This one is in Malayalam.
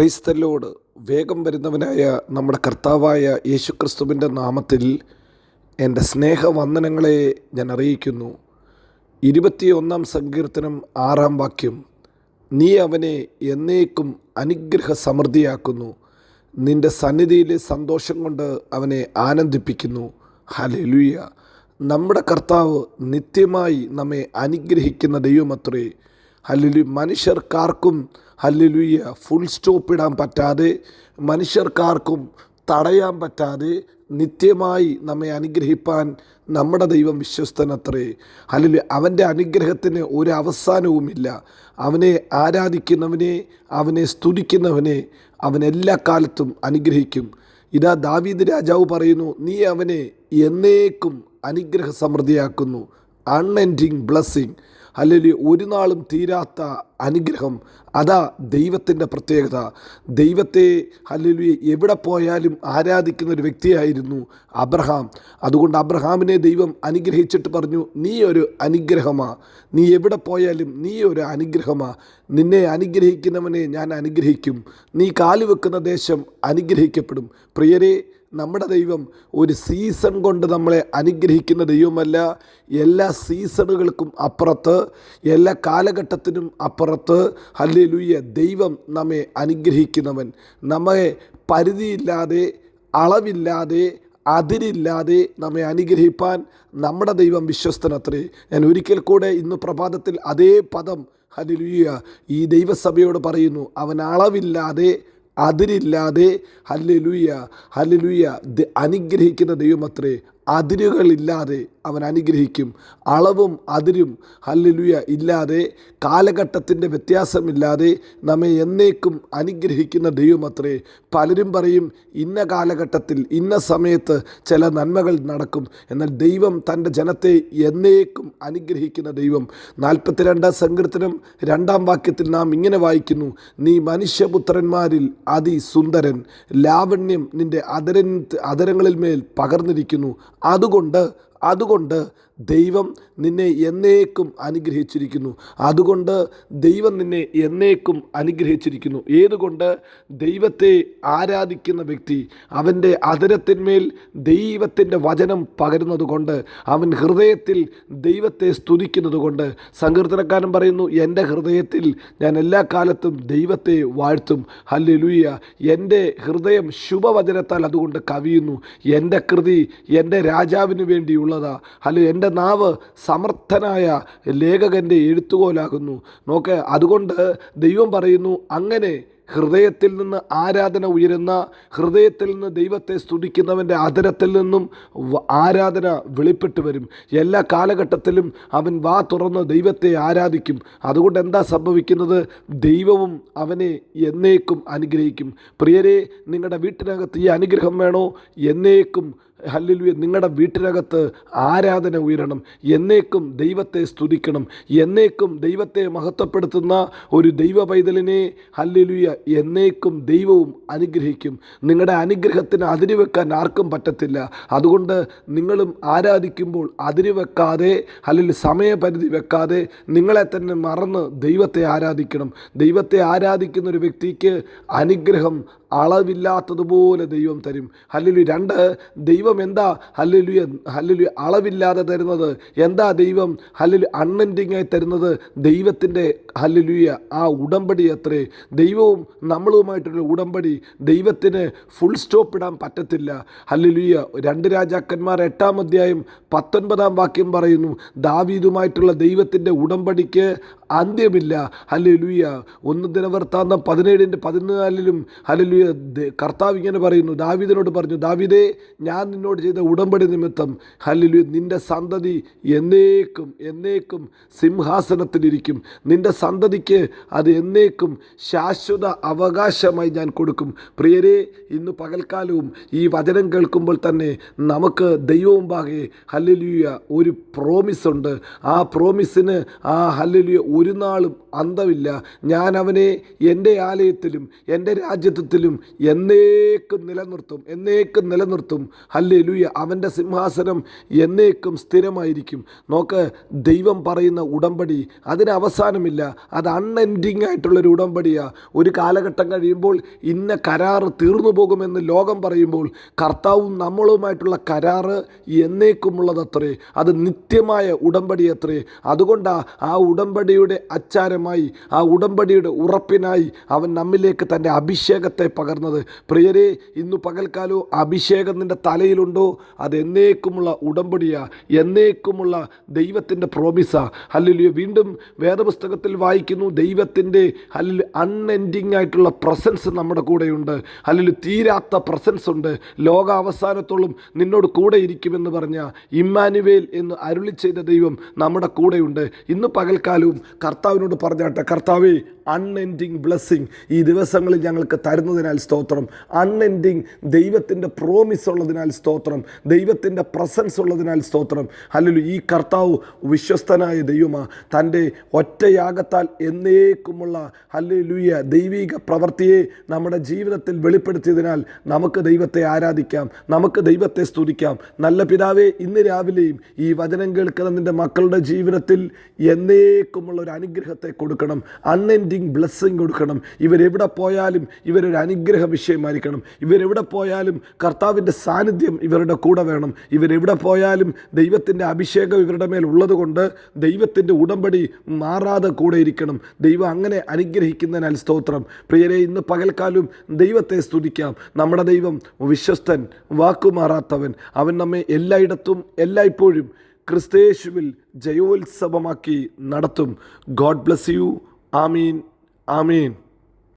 ക്രൈസ്തലോട് വേഗം വരുന്നവനായ നമ്മുടെ കർത്താവായ യേശുക്രിസ്തുവിന്റെ നാമത്തിൽ എന്റെ സ്നേഹവന്ദനങ്ങളെ ഞാൻ അറിയിക്കുന്നു. ഇരുപത്തിയൊന്നാം സങ്കീർത്തനം ആറാം വാക്യം നീ അവനെ എന്നേക്കും അനുഗ്രഹ സമൃദ്ധിയാക്കുന്നു നിന്റെ സന്നിധിയിലെ സന്തോഷം കൊണ്ട് അവനെ ആനന്ദിപ്പിക്കുന്നു. ഹലലുയ നമ്മുടെ കർത്താവ് നിത്യമായി നമ്മെ അനുഗ്രഹിക്കുന്ന ദൈവമത്രേ. ഹലലു മനുഷ്യർക്കാർക്കും ഹല്ലുലുയ്യ ഫുൾ സ്റ്റോപ്പ് ഇടാൻ പറ്റാതെ മനുഷ്യർക്കാർക്കും തടയാൻ പറ്റാതെ നിത്യമായി നമ്മെ അനുഗ്രഹിപ്പാൻ നമ്മുടെ ദൈവം വിശ്വസ്തനത്രേ. അല്ല അവന്റെ അനുഗ്രഹത്തിന് ഒരു അവസാനവുമില്ല. അവനെ ആരാധിക്കുന്നവനെ അവനെ സ്തുതിക്കുന്നവനെ അവൻ എല്ലാ കാലത്തും അനുഗ്രഹിക്കും. ഇതാ ദാവീദ് രാജാവ് പറയുന്നു നീ അവനെ എന്നേക്കും അനുഗ്രഹ സമൃദ്ധിയാക്കുന്നു അൺഎൻഡിങ് ബ്ലസ്സിങ് അല്ലെങ്കിൽ ഒരു നാളും തീരാത്ത അനുഗ്രഹം. അതാ ദൈവത്തിന്റെ പ്രത്യേകത. ദൈവത്തെ അല്ലെങ്കിൽ എവിടെ പോയാലും ആരാധിക്കുന്ന ഒരു വ്യക്തിയായിരുന്നു അബ്രഹാം. അതുകൊണ്ട് അബ്രഹാമിനെ ദൈവം അനുഗ്രഹിച്ചിട്ട് പറഞ്ഞു നീ ഒരു അനുഗ്രഹമാ. നീ എവിടെ പോയാലും നീ ഒരു അനുഗ്രഹമാ. നിന്നെ അനുഗ്രഹിക്കുന്നവനെ ഞാൻ അനുഗ്രഹിക്കും. നീ കാലുവെക്കുന്ന ദേശം അനുഗ്രഹിക്കപ്പെടും. പ്രിയരെ നമ്മുടെ ദൈവം ഒരു സീസൺ കൊണ്ട് നമ്മളെ അനുഗ്രഹിക്കുന്ന ദൈവമല്ല. എല്ലാ സീസണുകൾക്കും അപ്പുറത്ത് എല്ലാ കാലഘട്ടത്തിനും അപ്പുറത്ത് ഹല്ലേലൂയ ദൈവം നമ്മെ അനുഗ്രഹിക്കുന്നവൻ. നമ്മെ പരിധിയില്ലാതെ അളവില്ലാതെ അതിരില്ലാതെ നമ്മെ അനുഗ്രഹിപ്പാൻ നമ്മുടെ ദൈവം വിശ്വസ്തനത്രേ. ഞാൻ ഒരിക്കൽ കൂടെ ഇന്ന് പ്രഭാതത്തിൽ അതേ പദം ഹലിലുയ്യ ഈ ദൈവസഭയോട് പറയുന്നു. അവൻ അളവില്ലാതെ അതിരില്ലാതെ ഹല്ലുലൂയ ഹല്ലുലൂയ അനുഗ്രഹിക്കുന്ന ദൈവമത്രേ അതിരുകളില്ലാതെ അവൻ അനുഗ്രഹിക്കും. അളവും അതിരും ഹല്ലുലുയ ഇല്ലാതെ കാലഘട്ടത്തിന്റെ വ്യത്യാസമില്ലാതെ നമ്മെ എന്നേക്കും അനുഗ്രഹിക്കുന്ന ദൈവമത്രേ പലരും പറയും ഇന്ന കാലഘട്ടത്തിൽ ഇന്ന സമയത്ത് ചില നന്മകൾ നടക്കും. എന്നാൽ ദൈവം തന്റെ ജനത്തെ എന്നേക്കും അനുഗ്രഹിക്കുന്ന ദൈവം. നാൽപ്പത്തിരണ്ടാം സങ്കീർത്തനം രണ്ടാം വാക്യത്തിൽ നാം ഇങ്ങനെ വായിക്കുന്നു നീ മനുഷ്യപുത്രന്മാരിൽ അതിസുന്ദരൻ ലാവണ്യം നിന്റെ അതരൻ അതരങ്ങളിൽ മേൽ പകർന്നിരിക്കുന്നു. അതുകൊണ്ട് അതുകൊണ്ട് ദൈവം നിന്നെ എന്നേക്കും അനുഗ്രഹിച്ചിരിക്കുന്നു. അതുകൊണ്ട് ദൈവം നിന്നെ എന്നേക്കും അനുഗ്രഹിച്ചിരിക്കുന്നു. ഏതുകൊണ്ട്? ദൈവത്തെ ആരാധിക്കുന്ന വ്യക്തി അവന്റെ അതരത്തിന്മേൽ ദൈവത്തിന്റെ വചനം പകരുന്നതുകൊണ്ട് അവൻ ഹൃദയത്തിൽ ദൈവത്തെ സ്തുതിക്കുന്നത് കൊണ്ട് സങ്കീർത്തനക്കാരൻ പറയുന്നു എന്റെ ഹൃദയത്തിൽ ഞാൻ എല്ലാ കാലത്തും ദൈവത്തെ വാഴ്ത്തും. ഹല്ലുലൂയ. എന്റെ ഹൃദയം ശുഭവചനത്താൽ അതുകൊണ്ട് കവിയുന്നു. എന്റെ കൃതി എന്റെ രാജാവിന് വേണ്ടിയുള്ളതാ. ഹലോ എന്റെ നാവ് സമർത്ഥനായ ലേഖകന്റെ എഴുത്തുകോലാകുന്നു. നോക്ക് അതുകൊണ്ട് ദൈവം പറയുന്നു അങ്ങനെ ഹൃദയത്തിൽ നിന്ന് ആരാധന ഉയരുന്ന ഹൃദയത്തിൽ നിന്ന് ദൈവത്തെ സ്തുതിക്കുന്നവന്റെ അതരത്തിൽ നിന്നും ആരാധന വെളിപ്പെട്ട് വരും. എല്ലാ കാലഘട്ടത്തിലും അവൻ വാ തുറന്ന് ദൈവത്തെ ആരാധിക്കും. അതുകൊണ്ട് എന്താ സംഭവിക്കുന്നത്? ദൈവവും അവനെ എന്നേക്കും അനുഗ്രഹിക്കും. പ്രിയരെ നിങ്ങളുടെ വീട്ടിനകത്ത് ഈ അനുഗ്രഹം വേണോ? എന്നേക്കും ഹല്ലുലുയ. നിങ്ങളുടെ വീട്ടിനകത്ത് ആരാധന ഉയരണം. എന്നേക്കും ദൈവത്തെ സ്തുതിക്കണം. എന്നേക്കും ദൈവത്തെ മഹത്വപ്പെടുത്തുന്ന ഒരു ദൈവ പൈതലിനെ ഹല്ലുലുയ എന്നേക്കും ദൈവവും അനുഗ്രഹിക്കും. നിങ്ങളുടെ അനുഗ്രഹത്തിന് അതിര് വെക്കാൻ ആർക്കും പറ്റത്തില്ല. അതുകൊണ്ട് നിങ്ങളും ആരാധിക്കുമ്പോൾ അതിര് വെക്കാതെ അല്ലെങ്കിൽ സമയപരിധി വെക്കാതെ നിങ്ങളെ തന്നെ മറന്ന് ദൈവത്തെ ആരാധിക്കണം. ദൈവത്തെ ആരാധിക്കുന്ന ഒരു വ്യക്തിക്ക് അനുഗ്രഹം അളവില്ലാത്തതുപോലെ ദൈവം തരും. ഹല്ലുലു രണ്ട് ദൈവം എന്താ ഹല്ലുലു ഹല്ലുലു അളവില്ലാതെ തരുന്നത്? എന്താ ദൈവം ഹല്ലുലു അൺഎൻഡിങ് ആയി തരുന്നത്? ദൈവത്തിന്റെ ഹല്ലുലുയ ആ ഉടമ്പടി അത്രേ ദൈവവും നമ്മളുമായിട്ടുള്ള ഉടമ്പടി ദൈവത്തിന് ഫുൾ സ്റ്റോപ്പ് ഇടാൻ പറ്റത്തില്ല. ഹല്ലുലുയ. രണ്ട് രാജാക്കന്മാർ എട്ടാം അധ്യായം പത്തൊൻപതാം വാക്യം പറയുന്നു ദാവീദുമായിട്ടുള്ള ദൈവത്തിന്റെ ഉടമ്പടിക്ക് അന്ത്യമില്ല. ഹലലുയ ഒന്ന് ദിനവൃത്താന്തം പതിനേഴിന്റെ പതിനാലിലും ഹലലുയ കർത്താവ് ഇങ്ങനെ പറയുന്നു. ദാവിദിനോട് പറഞ്ഞു ദാവിദേ ഞാൻ നിന്നോട് ചെയ്ത ഉടമ്പടി നിമിത്തം ഹലലുയ നിന്റെ സന്തതി എന്നേക്കും എന്നേക്കും സിംഹാസനത്തിലിരിക്കും നിന്റെ സന്തതിക്ക് അത് എന്നേക്കും ശാശ്വത അവകാശമായി ഞാൻ കൊടുക്കും. പ്രിയരെ ഇന്ന് പകൽക്കാലവും ഈ വചനം കേൾക്കുമ്പോൾ തന്നെ നമുക്ക് ദൈവമുമ്പാകെ ഹല്ലുലുയ ഒരു പ്രോമിസ് ഉണ്ട്. ആ പ്രോമിസിന് ആ ഹല്ലുലുയ ഒരു നാളും അന്തമില്ല. ഞാൻ അവനെ എന്റെ ആലയത്തിലും എന്റെ രാജ്യത്വത്തിലും എന്നേക്കും നിലനിർത്തും എന്നേക്കും നിലനിർത്തും. ഹല്ലേ ലുയ അവന്റെ സിംഹാസനം എന്നേക്കും സ്ഥിരമായിരിക്കും. നോക്ക് ദൈവം പറയുന്ന ഉടമ്പടി അതിന് അവസാനമില്ല അത് അൺഎൻഡിങ് ആയിട്ടുള്ളൊരു ഉടമ്പടിയാണ് ഒരു കാലഘട്ടം കഴിയുമ്പോൾ ഇന്ന കരാറ് തീർന്നു പോകുമെന്ന് ലോകം പറയുമ്പോൾ കർത്താവും നമ്മളുമായിട്ടുള്ള കരാറ് എന്നേക്കുമുള്ളതത്രേ. അത് നിത്യമായ ഉടമ്പടി അത്രേ അതുകൊണ്ടാണ് ആ ഉടമ്പടിയുടെ അച്ചാരമായി ആ ഉടമ്പടിയുടെ ഉറപ്പിനായി അവൻ നമ്മിലേക്ക് തന്റെ അഭിഷേകത്തെ പകർന്നത്. പ്രിയരെ ഇന്നു പകൽക്കാലോ അഭിഷേകം നിന്റെ തലയിലുണ്ടോ? അത് എന്നേക്കുമുള്ള ഉടമ്പടിയാ എന്നേക്കുമുള്ള ദൈവത്തിന്റെ പ്രോമിസാ അല്ലെങ്കിൽ വീണ്ടും വേദപുസ്തകത്തിൽ വായിക്കുന്നു ദൈവത്തിന്റെ അല്ലെങ്കിൽ അൺഎൻഡിങ് ആയിട്ടുള്ള പ്രസൻസ് നമ്മുടെ കൂടെയുണ്ട്. അല്ലെങ്കിൽ തീരാത്ത പ്രസൻസ് ഉണ്ട്. ലോകാവസാനത്തോളം നിന്നോട് കൂടെ ഇരിക്കുമെന്ന് പറഞ്ഞ ഇമ്മാനുവേൽ എന്ന് അരുളി ചെയ്ത ദൈവം നമ്മുടെ കൂടെയുണ്ട്. ഇന്ന് പകൽക്കാലവും കർത്താവിനോട് പറഞ്ഞാട്ടെ കർത്താവേ അൺഎൻഡിങ് ബ്ലെസ്സിങ് ഈ ദിവസങ്ങളിൽ ഞങ്ങൾക്ക് തരുന്നതിനാൽ സ്തോത്രം. അൺഎൻഡിങ് ദൈവത്തിന്റെ പ്രോമിസ് ഉള്ളതിനാൽ സ്തോത്രം. ദൈവത്തിന്റെ പ്രസൻസ് ഉള്ളതിനാൽ സ്തോത്രം. അല്ലെങ്കിൽ ഈ കർത്താവ് വിശ്വസ്തനായ ദൈവമാ. തന്റെ ഒറ്റയാകത്താൽ എന്നേക്കുമുള്ള ഹല്ലേലൂയ ദൈവിക പ്രവൃത്തിയെ നമ്മുടെ ജീവിതത്തിൽ വെളിപ്പെടുത്തിയതിനാൽ നമുക്ക് ദൈവത്തെ ആരാധിക്കാം നമുക്ക് ദൈവത്തെ സ്തുതിക്കാം. നല്ല പിതാവേ ഇന്ന് രാവിലെയും ഈ വചനം കേൾക്കുന്ന നിന്റെ മക്കളുടെ ജീവിതത്തിൽ എന്നേക്കുമുള്ള ഒരു അനുഗ്രഹത്തെ കൊടുക്കണം. അൺഎൻഡിങ് ബ്ലെസ്സിങ് കൊടുക്കണം. ഇവരെവിടെ പോയാലും ഇവരൊരു അനുഗ്രഹ വിഷയമായിരിക്കണം. ഇവരെവിടെ പോയാലും കർത്താവിന്റെ സാന്നിധ്യം ഇവരുടെ കൂടെ വേണം. ഇവരെവിടെ പോയാലും ദൈവത്തിന്റെ അഭിഷേകം ഇവരുടെ മേൽ ഉള്ളതുകൊണ്ട് ദൈവത്തിന്റെ ഉടമ്പടി മാറാതെ കൂടെ ഇരിക്കണം. ദൈവം അങ്ങനെ അനുഗ്രഹിക്കുന്നതിനാൽ സ്തോത്രം. പ്രിയരെ ഇന്ന് പകൽക്കാലം ദൈവത്തെ സ്തുതിക്കാം. നമ്മുടെ ദൈവം വിശ്വസ്തൻ വാക്കുമാറാത്തവൻ. അവൻ നമ്മെ എല്ലായിടത്തും എല്ലായ്പ്പോഴും ക്രിസ്തേശുവിൽ ജയോത്സവമാക്കി നടത്തും. God bless you. Amin Amin